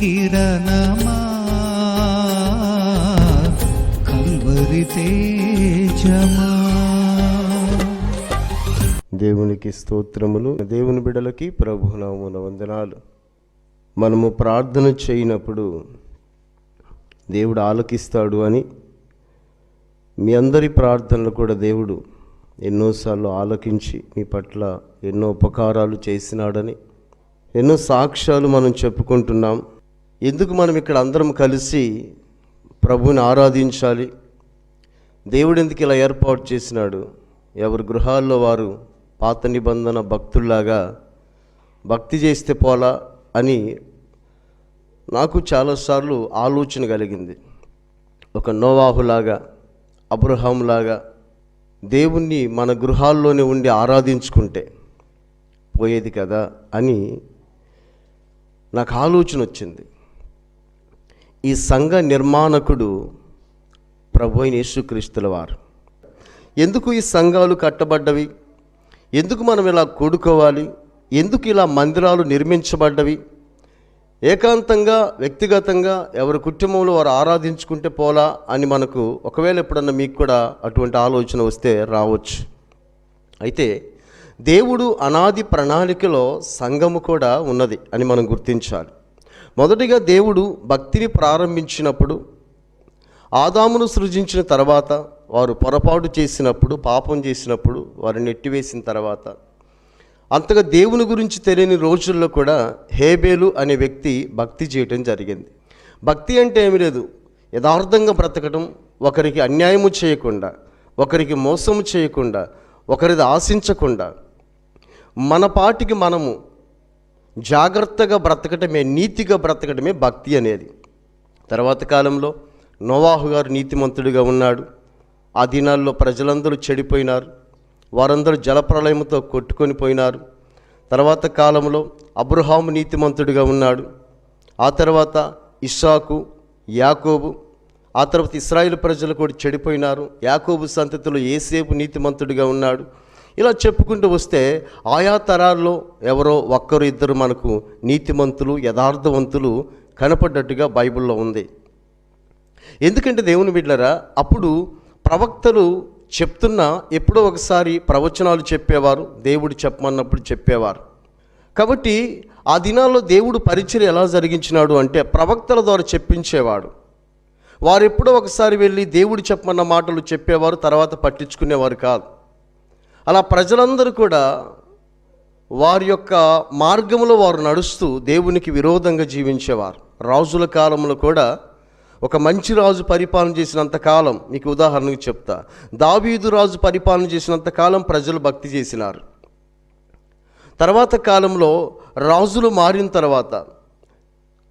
కిరణమా Calvary తేజమా. దేవునికి స్తోత్రములు దేవుని బిడలకి ప్రభునామున వందనాలు. మనము ప్రార్థన చేయనప్పుడు దేవుడు ఆలకిస్తాడు అని మీ అందరి ప్రార్థనలు కూడా దేవుడు ఎన్నోసార్లు ఆలకించి మీ పట్ల ఎన్నో ఉపకారాలు చేసినాడని ఎన్నో సాక్ష్యాలు మనం చెప్పుకుంటున్నాం. ఎందుకు మనం ఇక్కడ అందరం కలిసి ప్రభుని ఆరాధించాలి? దేవుడు ఎందుకు ఇలా ఏర్పాటు చేసినాడు? ఎవరి గృహాల్లో వారు పాత నిబంధన భక్తుల్లాగా భక్తి చేస్తే పోలా అని నాకు చాలాసార్లు ఆలోచన కలిగింది. ఒక నోవాహులాగా అబ్రహాంలాగా దేవుణ్ణి మన గృహాల్లోనే ఉండి ఆరాధించుకుంటే పోయేది కదా అని నాకు ఆలోచన వచ్చింది. ఈ సంఘ నిర్మాణకుడు ప్రభు అయిన యేసుక్రీస్తుల వారు. ఎందుకు ఈ సంఘాలు కట్టబడ్డవి? ఎందుకు మనం ఇలా కూడుకోవాలి? ఎందుకు ఇలా మందిరాలు నిర్మించబడ్డవి? ఏకాంతంగా వ్యక్తిగతంగా ఎవరి కుటుంబంలో వారు ఆరాధించుకుంటే పోలా అని మనకు ఒకవేళ ఎప్పుడన్నా మీకు కూడా అటువంటి ఆలోచన వస్తే రావచ్చు. అయితే దేవుడు అనాది ప్రణాళికలో సంఘము కూడా ఉన్నది అని మనం గుర్తించాలి. మొదటిగా దేవుడు భక్తిని ప్రారంభించినప్పుడు ఆదామును సృజించిన తర్వాత వారు పొరపాటు చేసినప్పుడు పాపం చేసినప్పుడు వారిని నెట్టివేసిన తర్వాత. అంతగా దేవుని గురించి తెలియని రోజుల్లో కూడా హేబేలు అనే వ్యక్తి భక్తి చేయటం జరిగింది. భక్తి అంటే ఏమి లేదు. యథార్థంగా బ్రతకటం ఒకరికి అన్యాయము చేయకుండా ఒకరికి మోసము చేయకుండా ఒకరిది ఆశించకుండా మన పాటికి మనము జాగ్రత్తగా బ్రతకటమే నీతిగా బ్రతకటమే భక్తి అనేది. తర్వాత కాలంలో నోవాహు గారు నీతిమంతుడిగా ఉన్నాడు. ఆ దినాల్లో ప్రజలందరూ చెడిపోయినారు. వారందరూ జలప్రలయంతో కొట్టుకొని పోయినారు. తర్వాత కాలంలో అబ్రహాము నీతిమంతుడిగా ఉన్నాడు. ఆ తర్వాత ఇస్సాకు యాకోబు ఆ తర్వాత ఇస్రాయిల్ ప్రజలు కూడా చెడిపోయినారు. యాకోబు సంతతిలో ఏసేపు నీతిమంతుడిగా ఉన్నాడు. ఇలా చెప్పుకుంటూ వస్తే ఆయా తరాల్లో ఎవరో ఒక్కరు ఇద్దరు మనకు నీతిమంతులు యథార్థవంతులు కనపడ్డట్టుగా బైబిల్లో ఉంది. ఎందుకంటే దేవుని బిడ్డరా అప్పుడు ప్రవక్తలు చెప్తున్నా ఎప్పుడో ఒకసారి ప్రవచనాలు చెప్పేవారు దేవుడు చెప్పమన్నప్పుడు చెప్పేవారు. కాబట్టి ఆ దినాల్లో దేవుడు పరిచయం ఎలా జరిగించినాడు అంటే ప్రవక్తల ద్వారా చెప్పించేవాడు. వారు ఎప్పుడో ఒకసారి వెళ్ళి దేవుడు చెప్పమన్న మాటలు చెప్పేవారు తర్వాత పట్టించుకునేవారు కాదు. అలా ప్రజలందరూ కూడా వారి యొక్క మార్గంలో వారు నడుస్తూ దేవునికి విరోధంగా జీవించేవారు. రాజుల కాలంలో కూడా ఒక మంచి రాజు పరిపాలన చేసినంత కాలం మీకు ఉదాహరణకు చెప్తా. దావీదు రాజు పరిపాలన చేసినంత కాలం ప్రజలు భక్తి చేసినారు. తర్వాత కాలంలో రాజులు మారిన తర్వాత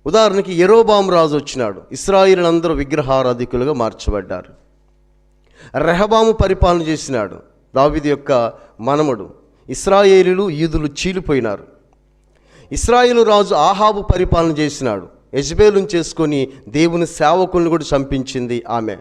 ఉదాహరణకి ఎరోబాం రాజు వచ్చినాడు. ఇస్రాయిలందరూ విగ్రహారాధికులుగా మార్చబడ్డారు. రెహబాము పరిపాలన చేసినాడు. దావిది యొక్క మనమడు. ఇస్రాయేలీలు ఈదులు చీలిపోయినారు. ఇస్రాయేలు రాజు ఆహాబు పరిపాలన చేసినాడు. యజ్బేలును చేసుకొని దేవుని సేవకులను కూడా చంపించింది ఆమె.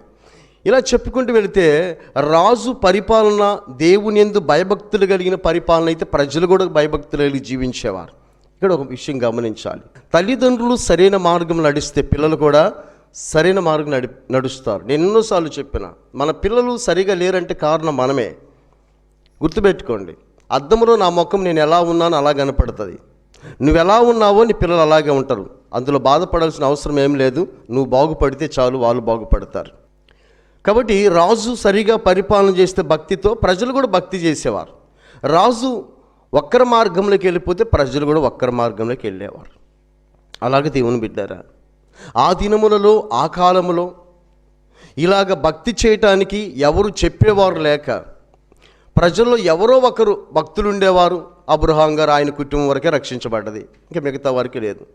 ఇలా చెప్పుకుంటూ వెళితే రాజు పరిపాలన దేవుని ఎందు భయభక్తులు కలిగిన పరిపాలన అయితే ప్రజలు కూడా భయభక్తులు కలిగి జీవించేవారు. ఇక్కడ ఒక విషయం గమనించాలి. తల్లిదండ్రులు సరైన మార్గం నడిస్తే పిల్లలు కూడా సరైన మార్గం నడి నడుస్తారు. నేను ఎన్నోసార్లు చెప్పిన మన పిల్లలు సరిగా లేరంటే కారణం మనమే. గుర్తుపెట్టుకోండి. అద్దంలో నా ముఖం నేను ఎలా ఉన్నానో అలా కనపడుతుంది. నువ్వు ఎలా ఉన్నావో నీ పిల్లలు అలాగే ఉంటారు. అందులో బాధపడాల్సిన అవసరం ఏం లేదు. నువ్వు బాగుపడితే చాలు వాళ్ళు బాగుపడతారు. కాబట్టి రాజు సరిగా పరిపాలన చేస్తే భక్తితో ప్రజలు కూడా భక్తి చేసేవారు. రాజు ఒక్కరి మార్గంలోకి వెళ్ళిపోతే ప్రజలు కూడా ఒక్కరి మార్గంలోకి వెళ్ళేవారు. అలాగే దేవుని బిడ్డారా ఆ దినములలో ఆ కాలములో ఇలాగ భక్తి చేయటానికి ఎవరు చెప్పేవారు లేక ప్రజల్లో ఎవరో ఒకరు భక్తులు ఉండేవారు అబ్రహాం గారు ఆయన కుటుంబం వరకే రక్షించబడ్డది. ఇంకా మిగతా వారికి లేదు.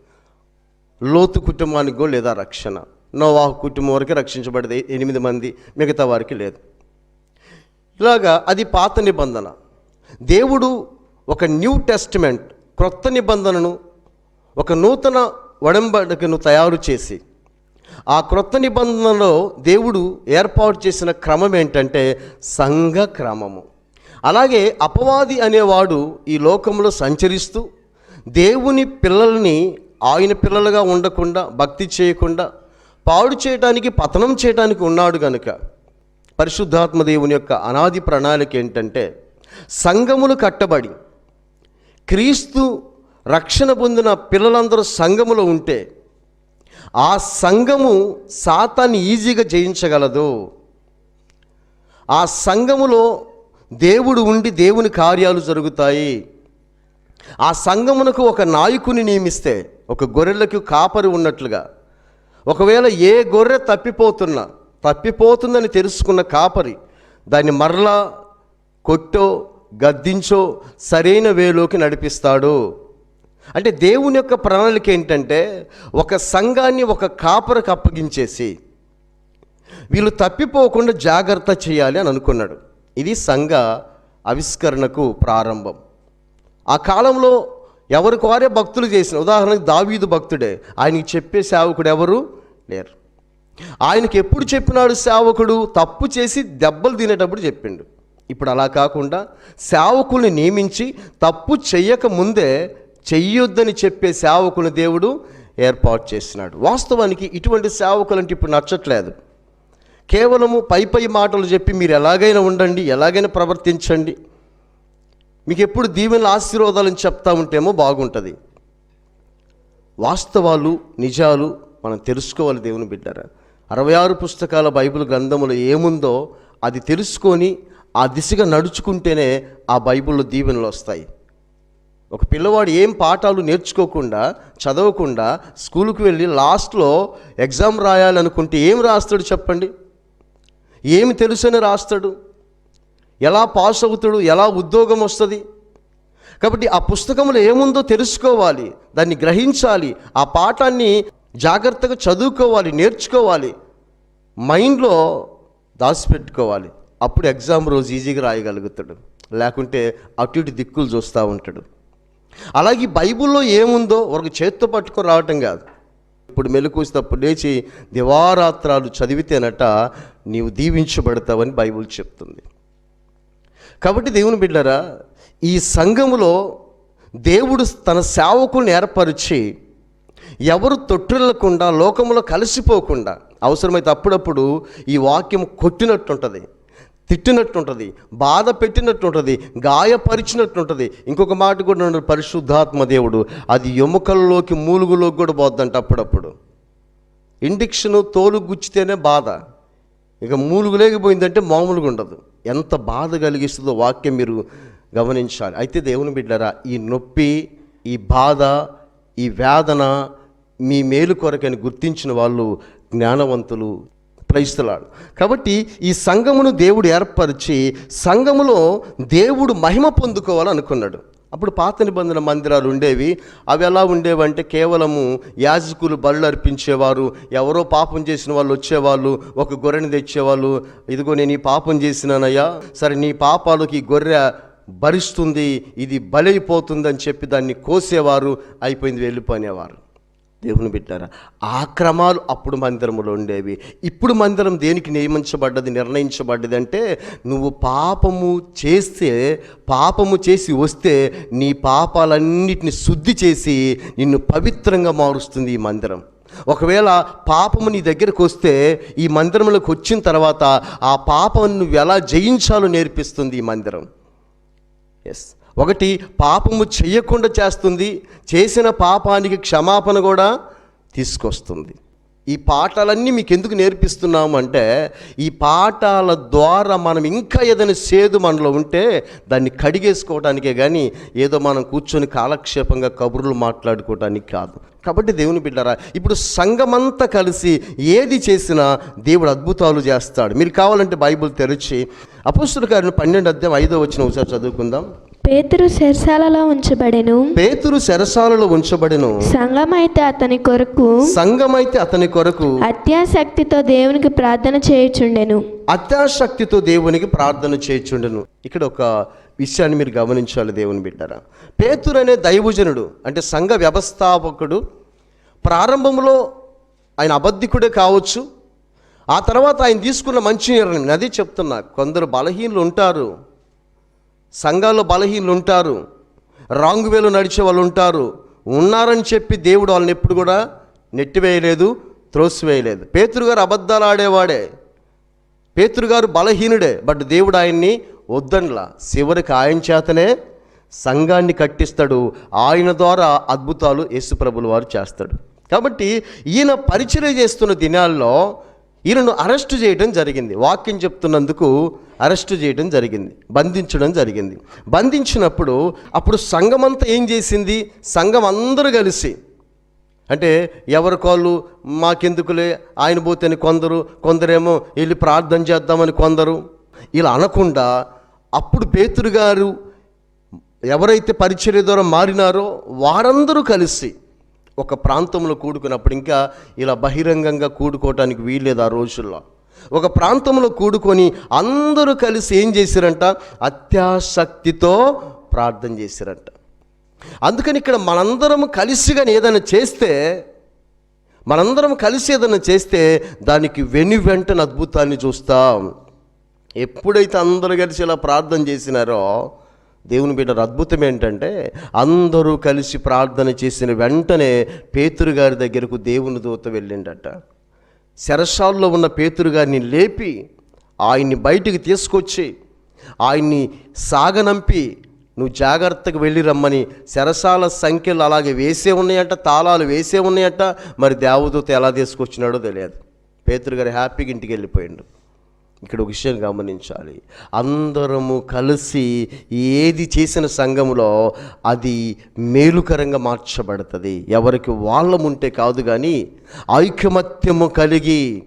లోతు కుటుంబానికి కూడా లేదా రక్షణ. నోవాహు కుటుంబం వరకే రక్షించబడ్డది. ఎనిమిది మంది మిగతా వారికి లేదు. ఇలాగా అది పాత నిబంధన. దేవుడు ఒక న్యూ టెస్టిమెంట్ క్రొత్త నిబంధనను ఒక నూతన వడంబడికను తయారు చేసి ఆ క్రొత్త నిబంధనలో దేవుడు ఏర్పాటు చేసిన క్రమం ఏంటంటే సంఘ క్రమము. అలాగే అపవాది అనేవాడు ఈ లోకంలో సంచరిస్తూ దేవుని పిల్లల్ని ఆయన పిల్లలుగా ఉండకుండా భక్తి చేయకుండా పాడు చేయటానికి పతనం చేయటానికి ఉన్నాడు కనుక పరిశుద్ధాత్మ దేవుని యొక్క అనాది ప్రణాళిక ఏంటంటే సంఘములు కట్టబడి క్రీస్తు రక్షణ పొందిన పిల్లలందరూ సంఘములో ఉంటే ఆ సంఘము సాతాన్ని ఈజీగా జయించగలదు. ఆ సంఘములో దేవుడు ఉండి దేవుని కార్యాలు జరుగుతాయి. ఆ సంఘమునకు ఒక నాయకుని నియమిస్తే ఒక గొర్రెలకు కాపరి ఉన్నట్లుగా. ఒకవేళ ఏ గొర్రె తప్పిపోతున్నా తప్పిపోతుందని తెలుసుకున్న కాపరి దాన్ని మరలా కొట్టో గద్దించో సరైన వేలోకి నడిపిస్తాడు. అంటే దేవుని యొక్క ప్రణాళిక ఏంటంటే ఒక సంఘాన్ని ఒక కాపరికి అప్పగించేసి వీళ్ళు తప్పిపోకుండా జాగ్రత్త చేయాలి అని అనుకున్నాడు. ఇది సంఘ ఆవిష్కరణకు ప్రారంభం. ఆ కాలంలో ఎవరికి వారే భక్తులు చేసిన ఉదాహరణకు దావీదు భక్తుడే ఆయనకి చెప్పే సేవకుడు ఎవరు? లేరు. ఆయనకి ఎప్పుడు చెప్పినాడు సేవకుడు? తప్పు చేసి దెబ్బలు తినేటప్పుడు చెప్పిండు. ఇప్పుడు అలా కాకుండా సేవకుల్ని నియమించి తప్పు చెయ్యక ముందే చెయ్యొద్దని చెప్పే సేవకుని దేవుడు ఏర్పాటు చేసినాడు. వాస్తవానికి ఇటువంటి సేవకులంటే ఇప్పుడు నచ్చట్లేదు. కేవలము పై పై మాటలు చెప్పి మీరు ఎలాగైనా ఉండండి ఎలాగైనా ప్రవర్తించండి. మీకు ఎప్పుడు దీవెనల ఆశీర్వాదాలను చెప్తా ఉంటేమో బాగుంటుంది. వాస్తవాలు నిజాలు మనం తెలుసుకోవాలి దేవుని బిడ్డారా. అరవై ఆరు పుస్తకాల బైబిల్ గ్రంథములో ఏముందో అది తెలుసుకొని ఆ దిశగా నడుచుకుంటేనే ఆ బైబిల్లో దీవెనలు వస్తాయి. ఒక పిల్లవాడు ఏం పాఠాలు నేర్చుకోకుండా చదవకుండా స్కూల్కి వెళ్ళి లాస్ట్లో ఎగ్జామ్ రాయాలనుకుంటే ఏం రాస్తాడు చెప్పండి? ఏమి తెలుసని రాస్తాడు? ఎలా పాస్ అవుతాడు? ఎలా ఉద్యోగం వస్తుంది? కాబట్టి ఆ పుస్తకంలో ఏముందో తెలుసుకోవాలి దాన్ని గ్రహించాలి ఆ పాఠాన్ని జాగ్రత్తగా చదువుకోవాలి నేర్చుకోవాలి మైండ్లో దాచిపెట్టుకోవాలి. అప్పుడు ఎగ్జామ్ రోజు ఈజీగా రాయగలుగుతాడు. లేకుంటే అటు ఇటు దిక్కులు చూస్తూ ఉంటాడు. అలాగే బైబిల్లో ఏముందో ఒక చేత్తో పట్టుకొని రావటం కాదు. ఇప్పుడు మెలకుస్తప్పుడు లేచి దివారాత్రాలు చదివితేనట నీవు దీవించబడతావని బైబిల్ చెప్తుంది. కాబట్టి దేవుని బిడ్డరా ఈ సంఘములో దేవుడు తన సేవకుల్ని ఏర్పరిచి ఎవరు తొట్టిల్లకుండా లోకములో కలిసిపోకుండా అవసరమైతే అప్పుడప్పుడు ఈ వాక్యం కొట్టినట్టుంటుంది తిట్టినట్టుంటుంది బాధ పెట్టినట్టుంటుంది గాయపరిచినట్టుంటుంది. ఇంకొక మాట కూడా ఉన్నాడు పరిశుద్ధాత్మ దేవుడు అది ఎముకల్లోకి మూలుగులోకి కూడా పోద్దంట అప్పుడప్పుడు. ఇండిక్షను తోలు గుచ్చితేనే బాధ. ఇక మూలుగు లేకపోయిందంటే మామూలుగా ఉండదు ఎంత బాధ కలిగిస్తుందో వాక్యం మీరు గమనించాలి. అయితే దేవుని బిడ్డరా ఈ నొప్పి ఈ బాధ ఈ వేదన మీ మేలు కొరకని గుర్తించిన వాళ్ళు జ్ఞానవంతులు క్రైస్తులాడు. కాబట్టి ఈ సంఘమును దేవుడు ఏర్పరిచి సంఘములో దేవుడు మహిమ పొందుకోవాలనుకున్నాడు. అప్పుడు పాత నిబంధన మందిరాలు ఉండేవి. అవి ఎలా ఉండేవంటే కేవలము యాజకులు బళ్ళు అర్పించేవారు ఎవరో పాపం చేసిన వాళ్ళు వచ్చేవాళ్ళు ఒక గొర్రెని తెచ్చేవాళ్ళు ఇదిగో నేను ఈ పాపం చేసినానయ్యా సరే నీ పాపాలకి ఈ గొర్రె భరిస్తుంది ఇది బలైపోతుందని చెప్పి దాన్ని కోసేవారు అయిపోయింది వెళ్ళిపోనేవారు దేవుని బిడ్డారా ఆ క్రమాలు అప్పుడు మందిరములో ఉండేవి. ఇప్పుడు మందిరం దేనికి నియమించబడ్డది నిర్ణయించబడ్డది అంటే నువ్వు పాపము చేస్తే పాపము చేసి వస్తే నీ పాపాలన్నిటిని శుద్ధి చేసి నిన్ను పవిత్రంగా మారుస్తుంది ఈ మందిరం. ఒకవేళ పాపము నీ దగ్గరకు వస్తే ఈ మందిరంలోకి వచ్చిన తర్వాత ఆ పాపం నువ్వు ఎలా జయించాలో నేర్పిస్తుంది ఈ మందిరం. ఎస్ ఒకటి పాపము చేయకుండా చేస్తుంది చేసిన పాపానికి క్షమాపణ కూడా తీసుకొస్తుంది. ఈ పాఠాలన్నీ మీకు ఎందుకు నేర్పిస్తున్నాము అంటే ఈ పాఠాల ద్వారా మనం ఇంకా ఏదైనా సేదు మనలో ఉంటే దాన్ని కడిగేసుకోవడానికే కానీ ఏదో మనం కూర్చొని కాలక్షేపంగా కబుర్లు మాట్లాడుకోవడానికి కాదు. కాబట్టి దేవుని బిడ్డారా ఇప్పుడు సంఘమంతా కలిసి ఏది చేసినా దేవుడు అద్భుతాలు చేస్తాడు. మీరు కావాలంటే బైబిల్ తెరిచి అపుస్తుల గారిని పన్నెండు అధ్యాయం ఐదో వచ్చిన ఒకసారి చదువుకుందాం. పేతురు చెరసాలలో ఉంచబడెను. పేతురు శరసాలలో ఉంచబడిను. సంఘమైతే అతని కొరకు సంఘమైతే అతని కొరకు అత్యాసక్తితో దేవునికి ప్రార్థన చేయుచుండెను. అత్యాశక్తితో దేవునికి ప్రార్థన చేయుచుండెను. ఇక్కడ ఒక విషయాన్ని మీరు గమనించాలి దేవుని బిడ్డరా. పేతురు అనే దైవజనుడు అంటే సంఘ వ్యవస్థాపకుడు ప్రారంభంలో ఆయన అబద్ధికుడే కావచ్చు ఆ తర్వాత ఆయన తీసుకున్న మంచి నిర్ణయం. అదే చెప్తున్నా కొందరు బలహీనులు ఉంటారు. సంఘాల్లో బలహీనులు ఉంటారు రాంగ్ వేలు నడిచే వాళ్ళు ఉంటారు ఉన్నారని చెప్పి దేవుడు వాళ్ళని ఎప్పుడు కూడా నెట్టివేయలేదు త్రోసివేయలేదు. పేతురుగారు అబద్ధాలు ఆడేవాడే. పేతురుగారు బలహీనుడే బట్ దేవుడు ఆయన్ని వద్దన్లా. చివరికి ఆయన చేతనే సంఘాన్ని కట్టిస్తాడు. ఆయన ద్వారా అద్భుతాలు యేసుప్రభులు వారు చేస్తాడు. కాబట్టి ఈయన పరిచయం చేస్తున్న దినాల్లో ఈయనను అరెస్టు చేయడం జరిగింది. వాక్యం చెప్తున్నందుకు అరెస్టు చేయడం జరిగింది. బంధించడం జరిగింది. బంధించినప్పుడు అప్పుడు సంఘమంతా ఏం చేసింది? సంఘం అందరూ కలిసి అంటే ఎవరి కాళ్ళు మాకెందుకులే? ఆయన పోతేని కొందరు కొందరేమో వెళ్ళి ప్రార్థన చేద్దామని కొందరు. ఇలా అనకుండా అప్పుడు పేతురు గారు ఎవరైతే పరిచర్య ద్వారా మారినారో వారందరూ కలిసి ఒక ప్రాంతంలో కూడుకున్నప్పుడు ఇంకా ఇలా బహిరంగంగా కూడుకోవటానికి వీల్లేదు ఆ రోజుల్లో. ఒక ప్రాంతంలో కూడుకొని అందరూ కలిసి ఏం చేశారంట అత్యాసక్తితో ప్రార్థన చేశారంట అందుకని ఇక్కడ మనందరం కలిసి కానీ ఏదైనా చేస్తే మనందరం కలిసి ఏదైనా చేస్తే దానికి వెను వెంటనే అద్భుతాన్ని చూస్తాం. ఎప్పుడైతే అందరూ కలిసి ఇలా ప్రార్థన చేసినారో దేవుని బిడ్డ అద్భుతం ఏంటంటే అందరూ కలిసి ప్రార్థన చేసిన వెంటనే పేతురు గారి దగ్గరకు దేవుని దూత వెళ్ళిండట. శరసాల్లో ఉన్న పేతురు గారిని లేపి ఆయన్ని బయటికి తీసుకొచ్చి ఆయన్ని సాగనంపి నువ్వు జాగ్రత్తగా వెళ్ళి రమ్మని శరసాల సంఖ్యలు అలాగే వేసే ఉన్నాయట తాళాలు వేసే ఉన్నాయట మరి దేవదూత ఎలా తీసుకొచ్చినాడో తెలియదు. పేతురు గారు హ్యాపీగా ఇంటికి వెళ్ళిపోయిండు. ఇక్కడ ఒక విషయం గమనించాలి. అందరము కలిసి ఏది చేసిన సంఘములో అది మేలుకరంగా మార్చబడుతుంది. ఎవరికి వాళ్ళముంటే కాదు కానీ ఐకమత్యము కలిగి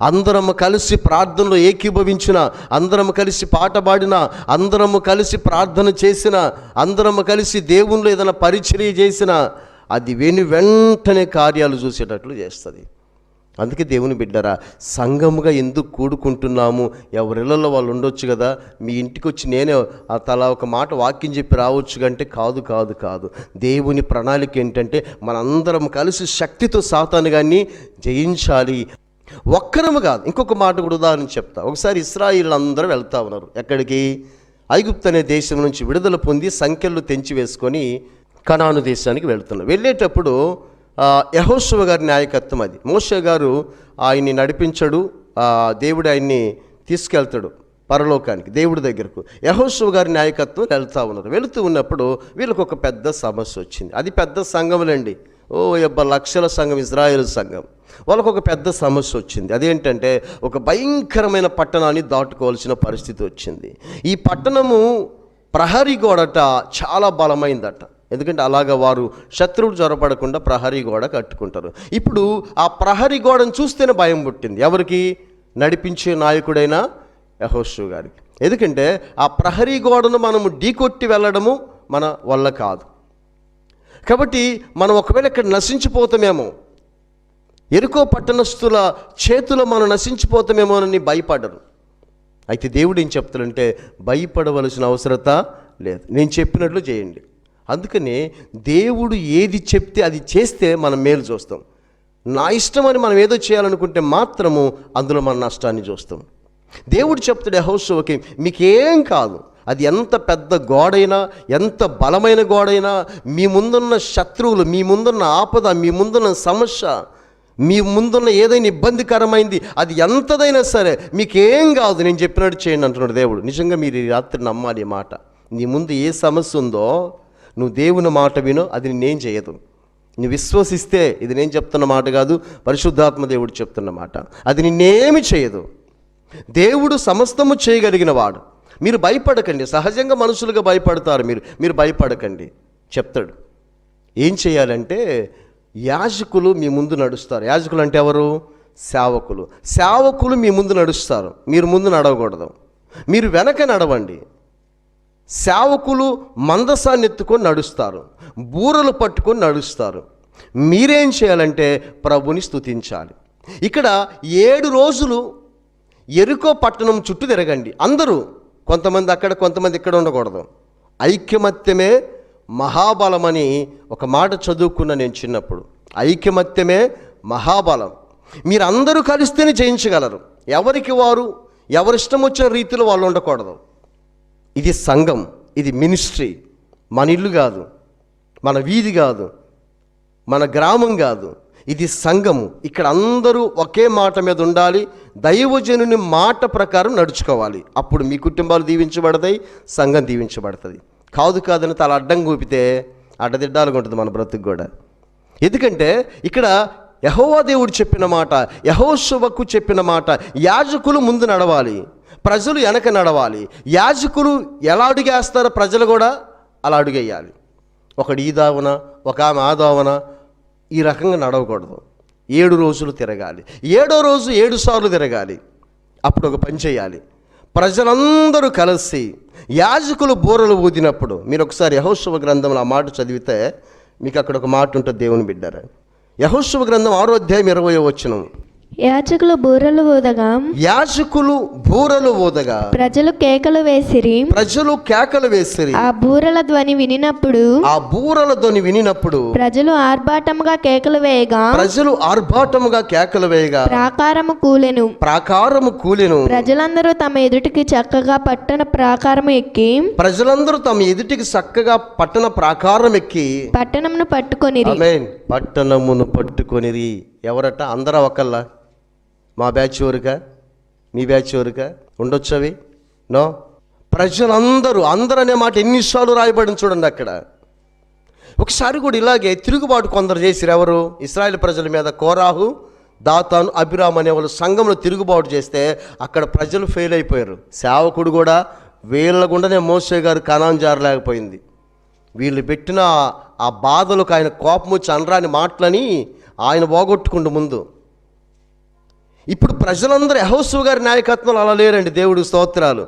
అందరము కలిసి ప్రార్థనలో ఏకీభవించిన అందరము కలిసి పాట పాడిన అందరము కలిసి ప్రార్థన చేసిన అందరము కలిసి దేవుళ్ళు ఏదైనా పరిచర్య చేసిన అది వెను వెంటనే కార్యాలు చూసేటట్లు చేస్తుంది. అందుకే దేవుని బిడ్డరా సంఘముగా ఎందుకు కూడుకుంటున్నాము? ఎవరిళ్ళలో వాళ్ళు ఉండొచ్చు కదా? మీ ఇంటికి వచ్చి నేనే తలా ఒక మాట వాక్యం చెప్పి రావచ్చు కంటే కాదు కాదు కాదు. దేవుని ప్రణాళిక ఏంటంటే మనందరం కలిసి శక్తితో సాతాను కానీ జయించాలి. ఒక్కరము కాదు ఇంకొక మాట కూడా ఉదాహరణ చెప్తా. ఒకసారి ఇస్రాయిల్ అందరూ వెళ్తా ఉన్నారు. ఎక్కడికి? ఐగుప్తు అనే దేశం నుంచి విడుదల పొంది సంఖ్యలు తెంచి వేసుకొని కనాను దేశానికి వెళ్తున్నారు. వెళ్ళేటప్పుడు యహోశివ గారి నాయకత్వం అది. మోషే గారు ఆయన్ని నడిపించడు దేవుడు ఆయన్ని తీసుకెళ్తాడు పరలోకానికి దేవుడి దగ్గరకు. యహోశివ గారి నాయకత్వం వెళ్తూ ఉన్నారు వెళుతూ ఉన్నప్పుడు వీళ్ళకు ఒక పెద్ద సమస్య వచ్చింది. అది పెద్ద సంఘములండి. ఓ యబ్బ లక్షల సంఘం ఇజ్రాయేల్ సంఘం. వాళ్ళకు ఒక పెద్ద సమస్య వచ్చింది. అదేంటంటే ఒక భయంకరమైన పట్టణాన్ని దాటుకోవాల్సిన పరిస్థితి వచ్చింది. ఈ పట్టణము ప్రహరీ గోడట చాలా బలమైందట. ఎందుకంటే అలాగ వారు శత్రువుడు జ్వరపడకుండా ప్రహరీ గోడ కట్టుకుంటారు. ఇప్పుడు ఆ ప్రహరీ గోడను చూస్తేనే భయం పుట్టింది. ఎవరికి? నడిపించే నాయకుడైన యహోషు గారికి. ఎందుకంటే ఆ ప్రహరీ గోడను మనము ఢీకొట్టి వెళ్ళడము మన వల్ల కాదు. కాబట్టి మనం ఒకవేళ ఇక్కడ నశించిపోతామేమో ఎరుకో పట్టణస్థుల చేతిలో మనం నశించిపోతామేమోనని భయపడరు. అయితే దేవుడు ఏం చెప్తాడంటే భయపడవలసిన అవసరత లేదు. నేను చెప్పినట్లు చేయండి. అందుకని దేవుడు ఏది చెప్తే అది చేస్తే మనం మేలు చూస్తాం. నా ఇష్టం అని మనం ఏదో చేయాలనుకుంటే మాత్రము అందులో మన నష్టాన్ని చూస్తాం. దేవుడు చెప్తాడు హౌస్కి మీకేం కాదు. అది ఎంత పెద్ద గోడైనా ఎంత బలమైన గోడైనా మీ ముందున్న శత్రువులు మీ ముందున్న ఆపద మీ ముందున్న సమస్య మీ ముందున్న ఏదైనా ఇబ్బందికరమైంది అది ఎంతదైనా సరే మీకేం కాదు. నేను చెప్పినట్టు చేయండి అంటున్నాడు దేవుడు. నిజంగా మీరు ఈ రాత్రి నమ్మాలి మాట. నీ ముందు ఏ సమస్య ఉందో నువ్వు దేవుని మాట వినో అది నేనేం చేయదు. నువ్వు విశ్వసిస్తే ఇది నేను చెప్తున్న మాట కాదు పరిశుద్ధాత్మ దేవుడు చెప్తున్న మాట. అది నిన్నేమి చేయదు. దేవుడు సమస్తము చేయగలిగిన వాడు. మీరు భయపడకండి సహజంగా మనుషులుగా భయపడతారు మీరు. మీరు భయపడకండి చెప్తాడు. ఏం చేయాలంటే యాజకులు మీ ముందు నడుస్తారు. యాజకులు అంటే ఎవరు? సేవకులు. సేవకులు మీ ముందు నడుస్తారు. మీరు ముందు నడవకూడదు. మీరు వెనక నడవండి. సేవకులు మందసాన్ని ఎత్తుకొని నడుస్తారు బూరలు పట్టుకొని నడుస్తారు. మీరేం చేయాలంటే ప్రభుని స్తుతించాలి. ఇక్కడ ఏడు రోజులు ఎరుకో పట్టణం చుట్టూ తిరగండి. అందరూ కొంతమంది అక్కడ కొంతమంది ఇక్కడ ఉండకూడదు. ఐక్యమత్యమే మహాబలమని ఒక మాట చదువుకున్న నేను చిన్నప్పుడు. ఐక్యమత్యమే మహాబలం. మీరు అందరూ కలిస్తేనే జయించగలరు. ఎవరికి వారు? ఎవరిష్టం వచ్చిన రీతిలో వాళ్ళు ఉండకూడదు. ఇది సంఘం ఇది మినిస్ట్రీ. మన ఇల్లు కాదు మన వీధి కాదు మన గ్రామం కాదు. ఇది సంఘము. ఇక్కడ అందరూ ఒకే మాట మీద ఉండాలి. దైవజనుని మాట ప్రకారం నడుచుకోవాలి. అప్పుడు మీ కుటుంబాలు దీవించబడతాయి సంఘం దీవించబడుతుంది. కాదు కాదని తల అడ్డం కూపితే అడ్డదిడ్డాలుగా ఉంటుంది మన బ్రతుకు కూడా. ఎందుకంటే ఇక్కడ యహోవా దేవుడు చెప్పిన మాట యహోశువకు చెప్పిన మాట యాజకులు ముందు నడవాలి. ప్రజలు వెనక నడవాలి. యాజకులు ఎలా అడుగేస్తారో? ప్రజలు కూడా అలా అడుగేయాలి. ఒకడు ఈ దావన ఒక ఆమె ఆ దావన ఈ రకంగా నడవకూడదు. ఏడు రోజులు తిరగాలి. ఏడో రోజు ఏడు సార్లు తిరగాలి. అప్పుడు ఒక పని చేయాలి. ప్రజలందరూ కలిసి యాజకులు బూరలు ఊదినప్పుడు మీరు ఒకసారి యహోశవ గ్రంథంలో ఆ మాట చదివితే మీకు అక్కడ ఒక మాట ఉంటుంది దేవుని బిడ్డారా. యహోశవ గ్రంథం ఆరో అధ్యాయం ఇరవై వచ్చిన యాజకులు బూరలు ఊదగా. యాజకులు బూరలు ఊదగా. ప్రజలు కేకలు వేసిరి. ప్రజలు కేకలు వేసిరి. ఆ బూరల ధ్వని వినినప్పుడు ఆ బూరల ధ్వని వినినప్పుడు ప్రజలు ఆర్భాటముగా కేకలు వేయగా. ప్రజలు ఆర్భాటముగా కేకలు వేయగా. ప్రాకారము కూలెను. ప్రాకారము కూలెను. ప్రజలందరూ తమ ఎదుటికి చక్కగా పట్టణ ప్రాకారము ఎక్కి ప్రజలందరూ తమ ఎదుటికి చక్కగా పట్టణ ప్రాకారం ఎక్కి పట్టణమును పట్టుకొనిరి. ఆమేన్. పట్టణమును పట్టుకొనిరి. ఎవరట? అందరూ ఒకళ్ళ మా బ్యాచ్ వరక మీ బ్యాచ్ వరికా ఉండొచ్చు అవి? నో? ప్రజలందరూ అందరూ అనే మాట ఎన్నిసార్లు రాయబడింది చూడండి అక్కడ. ఒకసారి కూడా ఇలాగే తిరుగుబాటు కొందరు చేసిరు ఎవరు? ఇస్రాయేల్ ప్రజల మీద కోరాహు దాతాను అభిరామ్ అనే వాళ్ళు సంఘంలో తిరుగుబాటు చేస్తే అక్కడ ప్రజలు ఫెయిల్ అయిపోయారు. సేవకుడు కూడా వీళ్ళ గుండానే మోసే గారు కణాం జారలేకపోయింది. వీళ్ళు పెట్టిన ఆ బాధలకు ఆయన కోపం వచ్చి అనరాని మాటలని ఆయన పోగొట్టుకుంటూ ముందు. ఇప్పుడు ప్రజలందరూ యహోసు గారి నాయకత్వంలో అలా లేరండి దేవుడు స్తోత్రాలు.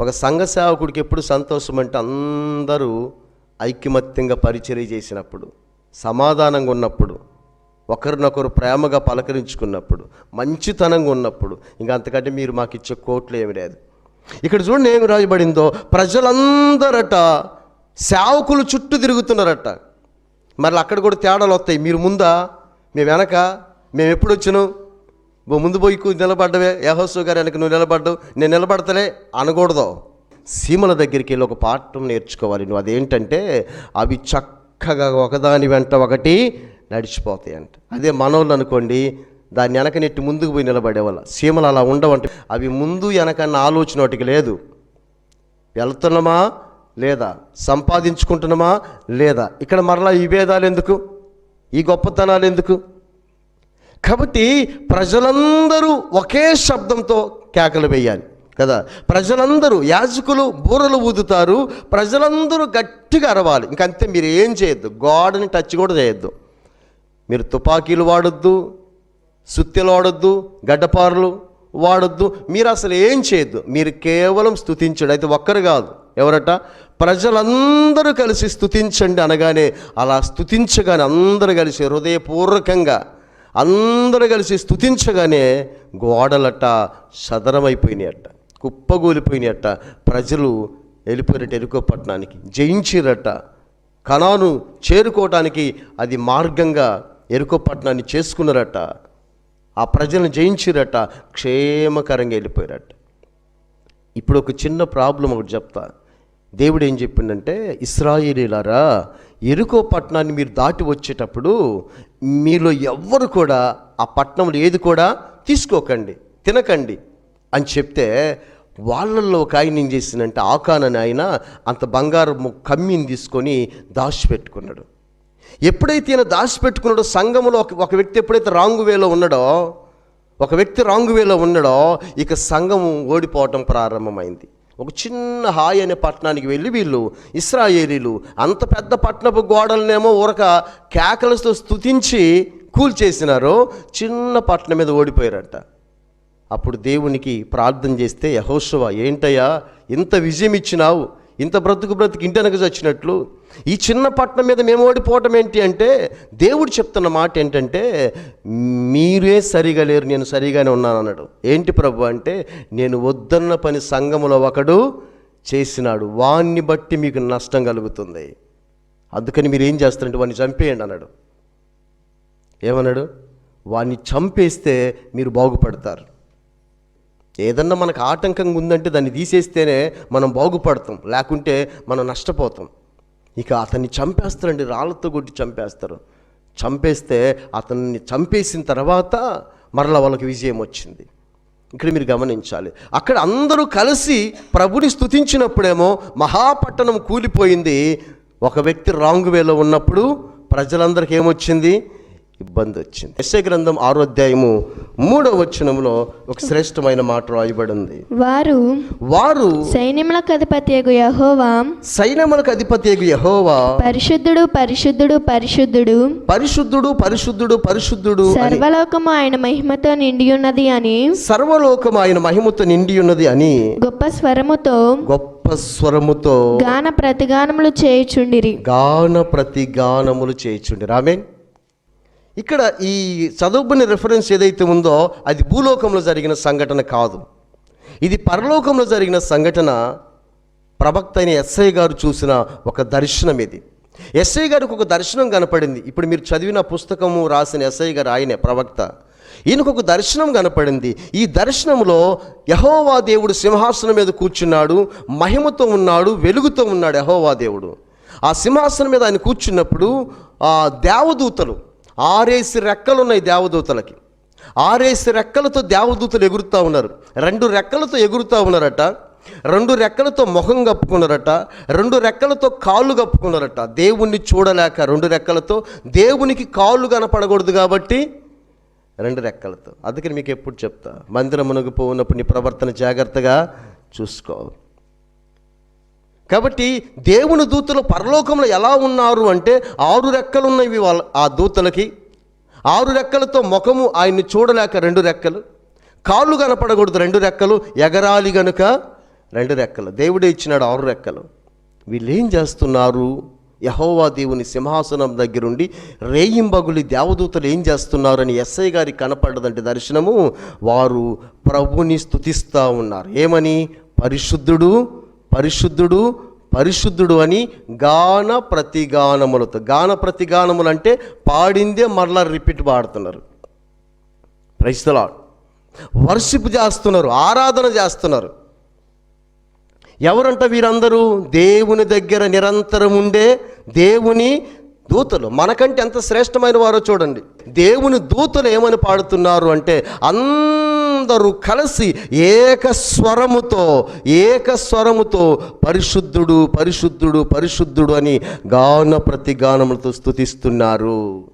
ఒక సంఘ సేవకుడికి ఎప్పుడు సంతోషం అంటే అందరూ ఐక్యమత్యంగా పరిచర్య చేసినప్పుడు సమాధానంగా ఉన్నప్పుడు ఒకరినొకరు ప్రేమగా పలకరించుకున్నప్పుడు మంచితనంగా ఉన్నప్పుడు ఇంకా అంతకంటే మీరు మాకు ఇచ్చే కోట్లు ఏమి లేదు. ఇక్కడ చూడండి ఏమి రాయబడిందో ప్రజలందరట సేవకులు చుట్టూ తిరుగుతున్నారట. మళ్ళీ అక్కడ కూడా తేడాలు వస్తాయి. మీరు ముందా? మేము వెనక? మేము ఎప్పుడు వచ్చినాం? ముందు పోయి నిలబడ్డవే. యహోసు గారు వెనక నువ్వు నిలబడ్డావు నేను నిలబడతలే అనకూడదు. సీమల దగ్గరికి వెళ్ళి ఒక పాఠం నేర్చుకోవాలి నువ్వు. అదేంటంటే అవి చక్కగా ఒకదాని వెంట ఒకటి నడిచిపోతాయి అంట. అదే మనోళ్ళు అనుకోండి దాన్ని వెనక నెట్టి ముందుకు పోయి నిలబడేవాళ్ళ. సీమలు అలా ఉండవంటే. అవి ముందు వెనకన్న ఆలోచన వాటికి లేదు. వెళ్తున్నామా లేదా? సంపాదించుకుంటున్నామా లేదా? ఇక్కడ మరలా ఈ భేదాలు ఎందుకు? ఈ గొప్పతనాలు ఎందుకు? కాబట్టి ప్రజలందరూ ఒకే శబ్దంతో కేకలు వేయాలి కదా? ప్రజలందరూ యాజకులు బూరలు ఊదుతారు ప్రజలందరూ గట్టిగా అరవాలి. ఇంకంతే మీరు ఏం చేయొద్దు. గోడని టచ్ కూడా చేయొద్దు. మీరు తుపాకీలు వాడొద్దు సుత్తెలు వాడొద్దు గడ్డపారలు వాడొద్దు. మీరు అసలు ఏం చేయొద్దు? మీరు కేవలం స్థుతించడు అయితే ఒక్కరు కాదు. ఎవరట? ప్రజలందరూ కలిసి స్థుతించండి అనగానే అలా స్థుతించగానే అందరూ కలిసి హృదయపూర్వకంగా అందరూ కలిసి స్తుతించగానే గోడలట సదరమైపోయినాయట కుప్పగూలిపోయినాయట ప్రజలు వెళ్ళిపోయినట్టు ఎరుకో పట్టణానికి జయించిరట. కణాను చేరుకోవటానికి అది మార్గంగా ఎరుకో పట్టణాన్ని చేసుకున్నారట. ఆ ప్రజలను జయించిరట క్షేమకరంగా వెళ్ళిపోయారట. ఇప్పుడు ఒక చిన్న ప్రాబ్లం ఒకటి చెప్తా. దేవుడు ఏం చెప్పిండంటే ఇస్రాయిలీలారా ఎరుకో పట్టణాన్ని మీరు దాటి వచ్చేటప్పుడు మీలో ఎవ్వరు కూడా ఆ పట్టణంలో ఏది కూడా తీసుకోకండి తినకండి. అని చెప్తే వాళ్ళల్లో ఒక ఆయన ఏం చేసిందంటే ఆకానని ఆయన అంత బంగారం కమ్మిని తీసుకొని దాచిపెట్టుకున్నాడు. ఎప్పుడైతే ఈయన దాచిపెట్టుకున్నాడో సంఘములో ఒక ఒక వ్యక్తి ఎప్పుడైతే రాంగు వేలో ఉన్నాడో ఒక వ్యక్తి రాంగు వేలో ఉన్నాడో ఇక సంఘము ఓడిపోవటం ప్రారంభమైంది. ఒక చిన్న హాయ్ అనే పట్టణానికి వెళ్ళి వీళ్ళు ఇస్రాయేలీలు అంత పెద్ద పట్టణపు గోడలనేమో ఊరక కేకలతో స్తుతించి కూల్చేసినారు చిన్న పట్టణం మీద ఓడిపోయారట. అప్పుడు దేవునికి ప్రార్థన చేస్తే యహోశవ ఏంటయ్యా ఇంత విజయం ఇచ్చినావు ఇంత బ్రతుకు బ్రతుకు ఇంటనక చచ్చినట్లు ఈ చిన్న పట్టణం మీద మేము ఓడిపోవటం ఏంటి అంటే దేవుడు చెప్తున్న మాట ఏంటంటే మీరే సరిగా లేరు నేను సరిగానే ఉన్నాను అన్నాడు. ఏంటి ప్రభు అంటే నేను వద్దన్న పని సంఘములో ఒకడు చేసినాడు. వాణ్ణి బట్టి మీకు నష్టం కలుగుతుంది. అందుకని మీరు ఏం చేస్తారంటే వాడిని చంపేయండి అన్నాడు. ఏమన్నాడు? వాడిని చంపేస్తే మీరు బాగుపడతారు. ఏదన్నా మనకు ఆటంకంగా ఉందంటే దాన్ని తీసేస్తేనే మనం బాగుపడతాం. లేకుంటే మనం నష్టపోతాం. ఇక అతన్ని చంపేస్తారండి రాళ్ళతో కొట్టి చంపేస్తారు. చంపేస్తే అతన్ని చంపేసిన తర్వాత మరల వాళ్ళకి విజయం వచ్చింది. ఇక్కడ మీరు గమనించాలి. అక్కడ అందరూ కలిసి ప్రభుని స్తుతించినప్పుడేమో మహాపట్టణం కూలిపోయింది. ఒక వ్యక్తి రాంగ్ వేలో ఉన్నప్పుడు ప్రజలందరికీ ఏమొచ్చింది? ఇబ్బంది వచ్చింది. ఎస్ఐ గ్రంథం ఆరో అధ్యాయము మూడవ వచనంలో ఒక శ్రేష్టమైన మాట రాయబడింది. వారు వారు సైన్యములకు అధిపతి యహోవా సైన్యములకు అధిపతి యహోవా పరిశుద్ధుడు పరిశుద్ధుడు పరిశుద్ధుడు పరిశుద్ధుడు పరిశుద్ధుడు పరిశుద్ధుడు సర్వలోకము ఆయన మహిమతో నిండి ఉన్నది అని సర్వలోకం ఆయన మహిమతో నిండి ఉన్నది అని గొప్ప స్వరముతో గొప్ప స్వరముతో గాన ప్రతిగానములు చేయుచుండిరి. గాన ప్రతి గానములు చేయుచుండి రామే ఇక్కడ ఈ చదువుకునే రెఫరెన్స్ ఏదైతే ఉందో అది భూలోకంలో జరిగిన సంఘటన కాదు. ఇది పరలోకంలో జరిగిన సంఘటన ప్రవక్త అయిన ఎస్ఐ గారు చూసిన ఒక దర్శనం ఇది. ఎస్ఐ గారికి ఒక దర్శనం కనపడింది. ఇప్పుడు మీరు చదివిన పుస్తకము రాసిన ఎస్ఐ గారు ఆయనే ప్రవక్త. ఈయనకు ఒక దర్శనం కనపడింది. ఈ దర్శనంలో యహోవా దేవుడు సింహాసనం మీద కూర్చున్నాడు మహిమతో ఉన్నాడు వెలుగుతో ఉన్నాడు యహోవా దేవుడు. ఆ సింహాసనం మీద ఆయన కూర్చున్నప్పుడు ఆ దేవదూతలు ఆరేసి రెక్కలు ఉన్నాయి దేవదూతలకి. ఆరేసి రెక్కలతో దేవదూతలు ఎగురుతూ ఉన్నారు. రెండు రెక్కలతో ఎగురుతూ ఉన్నారట. రెండు రెక్కలతో ముఖం కప్పుకున్నారట. రెండు రెక్కలతో కాళ్ళు కప్పుకున్నారట. దేవుణ్ణి చూడలేక రెండు రెక్కలతో దేవునికి కాళ్ళు కనపడకూడదు కాబట్టి రెండు రెక్కలతో. అందుకని మీకు ఎప్పుడు చెప్తా. మందిరమునకు పోయినప్పుడు నీ ప్రవర్తన జాగ్రత్తగా చూసుకోవాలి కాబట్టి దేవుని దూతలు పరలోకంలో ఎలా ఉన్నారు అంటే ఆరు రెక్కలు ఉన్నవి వాళ్ళ ఆ దూతలకి. ఆరు రెక్కలతో ముఖము ఆయన్ని చూడలేక రెండు రెక్కలు. కాళ్ళు కనపడకూడదు రెండు రెక్కలు. ఎగరాలి గనుక రెండు రెక్కలు. దేవుడే ఇచ్చినాడు ఆరు రెక్కలు. వీళ్ళు ఏం చేస్తున్నారు? యహోవా దేవుని సింహాసనం దగ్గరుండి రేయింబగులి దేవదూతలు ఏం చేస్తున్నారని ఎస్ఐ గారికి కనపడ్డదంటే దర్శనము. వారు ప్రభుని స్థుతిస్తూ ఉన్నారు. ఏమని? పరిశుద్ధుడు పరిశుద్ధుడు పరిశుద్ధుడు అని గాన ప్రతిగానములతో గాన ప్రతిగానములు అంటే పాడిందే మరలా రిపీట్ పాడుతున్నారు. ప్రైస్తలా వర్షిప్ చేస్తున్నారు ఆరాధన చేస్తున్నారు. ఎవరంట వీరందరూ? దేవుని దగ్గర నిరంతరం ఉండే దేవుని దూతలు. మనకంటే ఎంత శ్రేష్టమైన వారో చూడండి. దేవుని దూతలు ఏమని పాడుతున్నారు అంటే అందరూ కలిసి ఏక స్వరముతో ఏక స్వరముతో పరిశుద్ధుడు పరిశుద్ధుడు పరిశుద్ధుడు అని గాన ప్రతి గానములతో స్తుతిస్తున్నారు.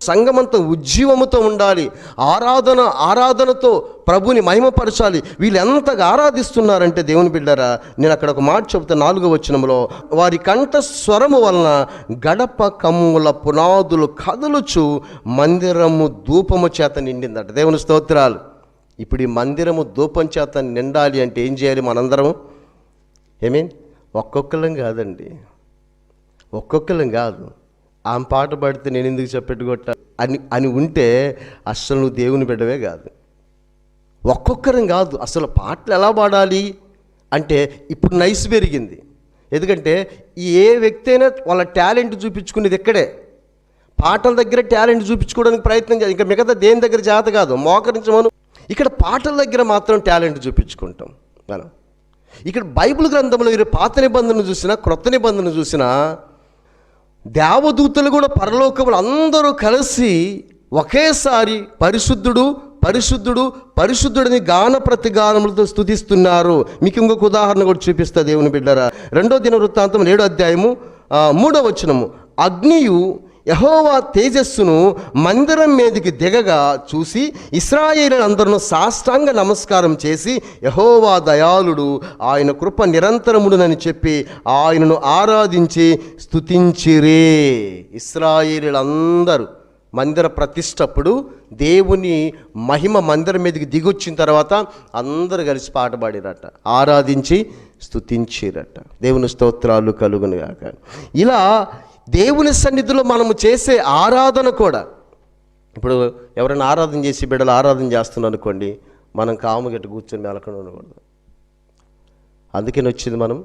సంఘమంతా ఉజ్జీవముతో ఉండాలి. ఆరాధన ఆరాధనతో ప్రభుని మహిమపరచాలి. వీళ్ళు ఎంతగా ఆరాధిస్తున్నారంటే దేవుని బిడ్డరా నేను అక్కడ ఒక మాట చెబుతా నాలుగో వచనంలో. వారి కంఠ స్వరము వలన గడప కమ్ముల పునాదులు కదులుచు మందిరము ధూపము చేత నిండిందట. దేవుని స్తోత్రాలు. ఇప్పుడు ఈ మందిరము ధూపం చేత నిండాలి అంటే ఏం చేయాలి మనందరం ఏమీన్ ఒక్కొక్కరం కాదండి. ఒక్కొక్కరం కాదు. ఆమె పాట పాడితే నేను ఎందుకు చెప్పెట్టుకొట్ట అని అని ఉంటే అస్సలు నువ్వు దేవుని బిడ్డవే కాదు. ఒక్కొక్కరం కాదు. అసలు పాటలు ఎలా పాడాలి? అంటే ఇప్పుడు నైస్ పెరిగింది. ఎందుకంటే ఏ వ్యక్తి అయినా వాళ్ళ టాలెంట్ చూపించుకునేది ఇక్కడే. పాటల దగ్గర టాలెంట్ చూపించుకోవడానికి ప్రయత్నం చేయాలి. ఇంకా మిగతా దేని దగ్గర జాత కాదు. మోకరించమను. ఇక్కడ పాటల దగ్గర మాత్రం టాలెంట్ చూపించుకుంటాం. మనం. ఇక్కడ బైబిల్ గ్రంథంలో మీరు పాత నిబంధన చూసినా క్రొత్త నిబంధనలు చూసినా దేవదూతలు కూడా పరలోకములు అందరూ కలిసి ఒకేసారి పరిశుద్ధుడు పరిశుద్ధుడు పరిశుద్ధుడిని గాన ప్రతిగానములతో స్థుతిస్తున్నారు మీకు ఇంకొక ఉదాహరణ కూడా చూపిస్తా దేవుని బిడ్డరా. రెండో దిన వృత్తాంతం ఏడో అధ్యాయము మూడో వచనము. అగ్నియు యహోవా తేజస్సును మందిరం మీదకి దిగగా చూసి ఇస్రాయేలందరూ సాష్టాంగ నమస్కారం చేసి యహోవా దయాళుడు ఆయన కృప నిరంతరముడునని చెప్పి ఆయనను ఆరాధించి స్తుతించిరే. ఇస్రాయేలందరూ మందిర ప్రతిష్టప్పుడు దేవుని మహిమ మందిరం మీదకి దిగొచ్చిన తర్వాత అందరు కలిసి పాట పాడిరట ఆరాధించి స్తుతించిరట. దేవుని స్తోత్రాలు కలుగునుగాక. ఇలా దేవుని సన్నిధిలో మనము చేసే ఆరాధన కూడా. ఇప్పుడు ఎవరైనా ఆరాధన చేసి బిడ్డలు ఆరాధన చేస్తున్నారు అనుకోండి మనం కాము కూర్చొని మెలకుండా ఉండకూడదు. అందుకని వచ్చింది మనం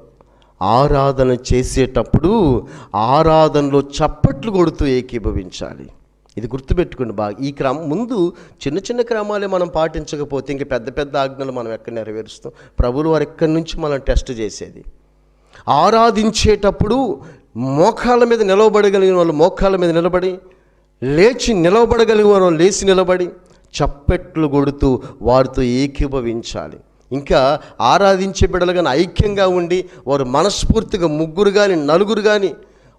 ఆరాధన చేసేటప్పుడు ఆరాధనలో చప్పట్లు కొడుతూ ఏకీభవించాలి. ఇది గుర్తుపెట్టుకోండి బాగా. ఈ క్రమం ముందు చిన్న చిన్న క్రమాలే మనం పాటించకపోతే ఇంక పెద్ద పెద్ద ఆజ్ఞలు మనం ఎక్కడ నెరవేరుస్తాం? ప్రభులు వారు ఎక్కడి నుంచి మనం టెస్ట్ చేసేది? ఆరాధించేటప్పుడు మోకాళ్ళ మీద నిలవబడగలిగిన వాళ్ళు మోకాళ్ళ మీద నిలబడి లేచి నిలవబడగలిగిన వాళ్ళు లేచి నిలబడి చప్పెట్లు కొడుతూ వారితో ఏకీభవించాలి. ఇంకా ఆరాధించే బిడ్డలు కానీ ఐక్యంగా ఉండి వారు మనస్ఫూర్తిగా ముగ్గురు కానీ నలుగురు కానీ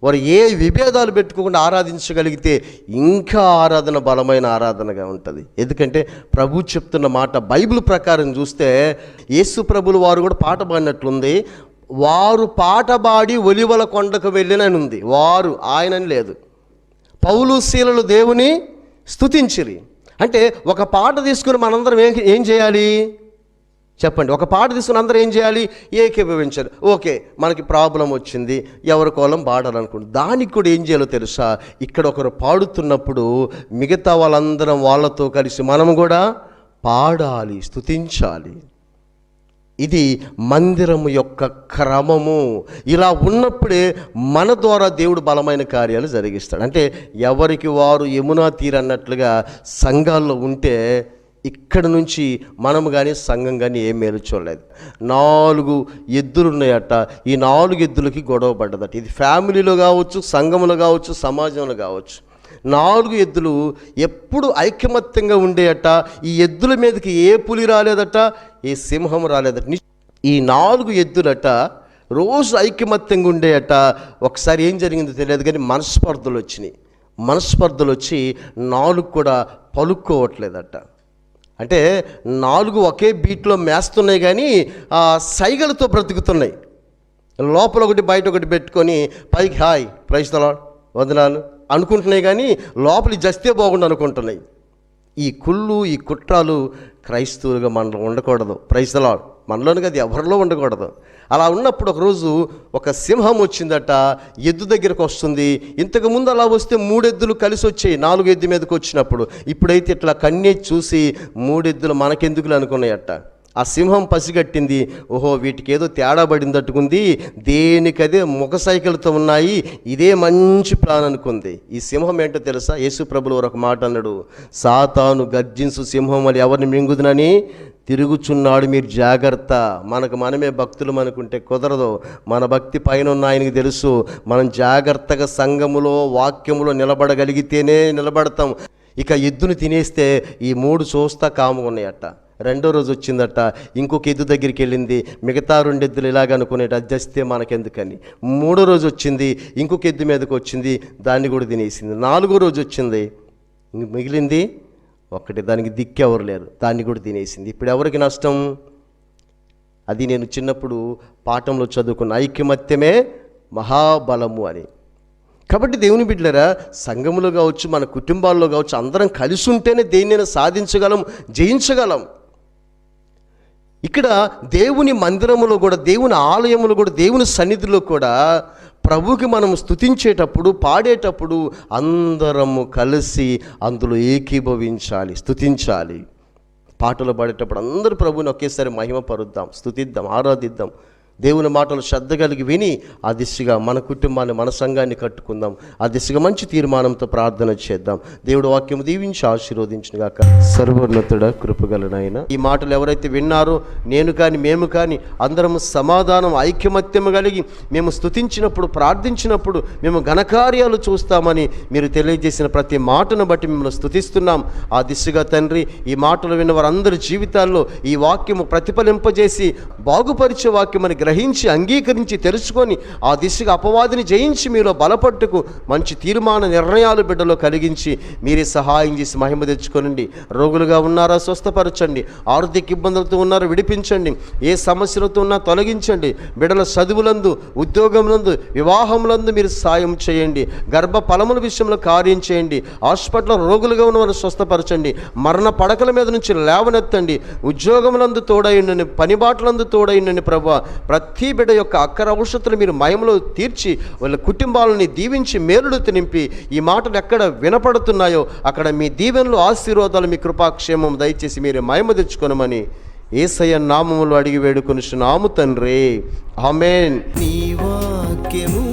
వారు ఏ విభేదాలు పెట్టుకోకుండా ఆరాధించగలిగితే ఇంకా ఆరాధన బలమైన ఆరాధనగా ఉంటుంది. ఎందుకంటే ప్రభు చెప్తున్న మాట బైబిల్ ప్రకారం చూస్తే యేసు ప్రభులు వారు కూడా పాట పాడినట్లుంది. వారు పాట పాడి ఒలివల కొండకు వెళ్ళిననుంది వారు ఆయనని లేదు. పౌలు శీలలు దేవుని స్థుతించిరి అంటే ఒక పాట తీసుకుని మనందరం ఏం ఏం చేయాలి? చెప్పండి. ఒక పాట తీసుకుని అందరూ ఏం చేయాలి? ఏకీభవించాలి. ఓకే మనకి ప్రాబ్లం వచ్చింది. ఎవరి కోలం పాడాలనుకోండి దానికి కూడా ఏం చేయాలో తెలుసా? ఇక్కడ ఒకరు పాడుతున్నప్పుడు మిగతా వాళ్ళందరం వాళ్ళతో కలిసి మనం కూడా పాడాలి స్థుతించాలి ఇది మందిరము యొక్క క్రమము. ఇలా ఉన్నప్పుడే మన ద్వారా దేవుడు బలమైన కార్యాలు జరిగిస్తాడు. అంటే ఎవరికి వారు యమునా తీరు అన్నట్లుగా సంఘాల్లో ఉంటే ఇక్కడ నుంచి మనము కానీ సంఘం కానీ ఏం మేలు చూడలేదు. నాలుగు ఎద్దులు ఉన్నాయట. ఈ నాలుగు ఎద్దులకి గొడవ పడ్డదట. ఇది ఫ్యామిలీలో కావచ్చు సంఘంలో కావచ్చు సమాజంలో కావచ్చు. నాలుగు ఎద్దులు ఎప్పుడు ఐకమత్యంగా ఉండేయట ఈ ఎద్దుల మీదకి ఏ పులి రాలేదట ఏ సింహం రాలేదట. ఈ నాలుగు ఎద్దులట రోజు ఐకమత్యంగా ఉండేయట. ఒకసారి ఏం జరిగిందో తెలియదు కానీ మనస్పర్ధలు వచ్చినాయి. మనస్పర్ధలు వచ్చి నాలుగు కూడా పలుక్కోవట్లేదట. అంటే నాలుగు ఒకే బీట్లో మేస్తున్నాయి కానీ ఆ సైగలతో బ్రతుకుతున్నాయి. లోపల ఒకటి బయట ఒకటి పెట్టుకొని పైకి హాయ్ ప్రైజ్ తలాడ్ వందనాలు. అనుకుంటున్నాయి కానీ లోపలి జస్తే బాగుండు అనుకుంటున్నాయి. ఈ కుళ్ళు ఈ కుట్రాలు క్రైస్తవులుగా మనలో ఉండకూడదు. ప్రైజ్ మనలోని కాదు ఎవరిలో ఉండకూడదు. అలా ఉన్నప్పుడు ఒకరోజు ఒక సింహం వచ్చిందట ఎద్దు దగ్గరకు వస్తుంది. ఇంతకు ముందు అలా వస్తే మూడెద్దులు కలిసి వచ్చాయి నాలుగు ఎద్దు మీదకి వచ్చినప్పుడు. ఇప్పుడైతే ఇట్లా కన్నీ చూసి మూడెద్దులు మనకెందుకులు అనుకున్నాయట. ఆ సింహం పసిగట్టింది. ఓహో వీటికి ఏదో తేడా పడిందట్టుకుంది. దేనికదే ముఖ సైకిల్తో ఉన్నాయి. ఇదే మంచి ప్లాన్ అనుకుంది. ఈ సింహం ఏంటో తెలుసా? యేసు ప్రభులు ఒక మాట అన్నాడు. సాతాను గర్జించు సింహం అని ఎవరిని మింగుదునని? తిరుగుచున్నాడు మీరు జాగ్రత్త. మనకు మనమే భక్తులు మనకుంటే కుదరదు. మన భక్తి పైన ఉన్న ఆయనకి తెలుసు. మనం జాగ్రత్తగా సంఘములో వాక్యములో నిలబడగలిగితేనే నిలబడతాం. ఇక ఎద్దును తినేస్తే ఈ మూడు చూస్తా కాముగా రెండో రోజు వచ్చిందట. ఇంకొక ఎద్దు దగ్గరికి వెళ్ళింది. మిగతా రెండు ఎద్దులు ఇలాగ అనుకునేట అది మనకెందుకని. మూడో రోజు వచ్చింది. ఇంకొక ఎద్దు మీదకి వచ్చింది. దాన్ని కూడా తినేసింది. నాలుగో రోజు వచ్చింది. మిగిలింది ఒక్కటి దానికి దిక్కెవరు లేరు. దాన్ని కూడా తినేసింది. ఇప్పుడు ఎవరికి నష్టం? అది నేను చిన్నప్పుడు పాఠంలో చదువుకున్న ఐక్యమత్యమే మహాబలము అని. కాబట్టి దేవుని బిడ్డలరా సంఘములో కావచ్చు మన కుటుంబాల్లో కావచ్చు అందరం కలిసి ఉంటేనే దేన్నైనా సాధించగలం జయించగలం. ఇక్కడ దేవుని మందిరములో కూడా దేవుని ఆలయములో కూడా దేవుని సన్నిధిలో కూడా ప్రభుకి మనం స్థుతించేటప్పుడు పాడేటప్పుడు అందరము కలిసి అందులో ఏకీభవించాలి స్థుతించాలి పాటలు పాడేటప్పుడు అందరూ ప్రభుని ఒకేసారి మహిమ పరుద్దాం స్తుతిద్దాం ఆరాధిద్దాం. దేవుని మాటలు శ్రద్ధ కలిగి విని ఆ దిశగా మన కుటుంబాన్ని మన సంఘాన్ని కట్టుకుందాం. ఆ దిశగా మంచి తీర్మానంతో ప్రార్థన చేద్దాం. దేవుడు వాక్యం దీవించి ఆశీర్వదించిన గాక. సర్వోన్నతుడ కృపగలనైనా ఈ మాటలు ఎవరైతే విన్నారో నేను కానీ మేము కానీ అందరం సమాధానం ఐక్యమత్యము కలిగి మేము స్తుతించినప్పుడు ప్రార్థించినప్పుడు మేము ఘనకార్యాలు చూస్తామని మీరు తెలియజేసిన ప్రతి మాటను బట్టి మిమ్మల్ని స్తుతిస్తున్నాం. ఆ దిశగా తండ్రి ఈ మాటలు విన్న వారందరి జీవితాల్లో ఈ వాక్యము ప్రతిఫలింపజేసి బాగుపరిచే వాక్యమని గ్రహించి అంగీకరించి తెలుసుకొని ఆ దిశగా అపవాదిని జయించి మీలో బలపట్టుకు మంచి తీర్మాన నిర్ణయాలు బిడ్డలో కలిగించి మీరే సహాయం చేసి మహిమ తెచ్చుకోనండి. రోగులుగా ఉన్నారా స్వస్థపరచండి. ఆర్థిక ఇబ్బందులతో ఉన్నారా విడిపించండి. ఏ సమస్యలతో ఉన్నా తొలగించండి. బిడ్డల చదువులందు ఉద్యోగములందు వివాహములందు మీరు సాయం చేయండి. గర్భ ఫలముల విషయంలో కార్యం చేయండి. హాస్పిటల్లో రోగులుగా ఉన్న వారు స్వస్థపరచండి. మరణ పడకల మీద నుంచి లేవనెత్తండి. ఉద్యోగములందు తోడైండని పనిబాట్లందు తోడైండని ప్రభా. ప్రతి బిడ్డ యొక్క అక్కర ఔషధులు మీరు మయంలో తీర్చి వాళ్ళ కుటుంబాలని దీవించి మేలుడు నింపి ఈ మాటలు ఎక్కడ వినపడుతున్నాయో అక్కడ మీ దీవెనలు ఆశీర్వాదాలు మీ కృపాక్షేమం దయచేసి మీరు మయమ తెచ్చుకొనమని ఏసయ్య నామములు అడిగి వేడుకొనిచున్నాము తండ్రి. ఆమెన్. నీ వాక్యము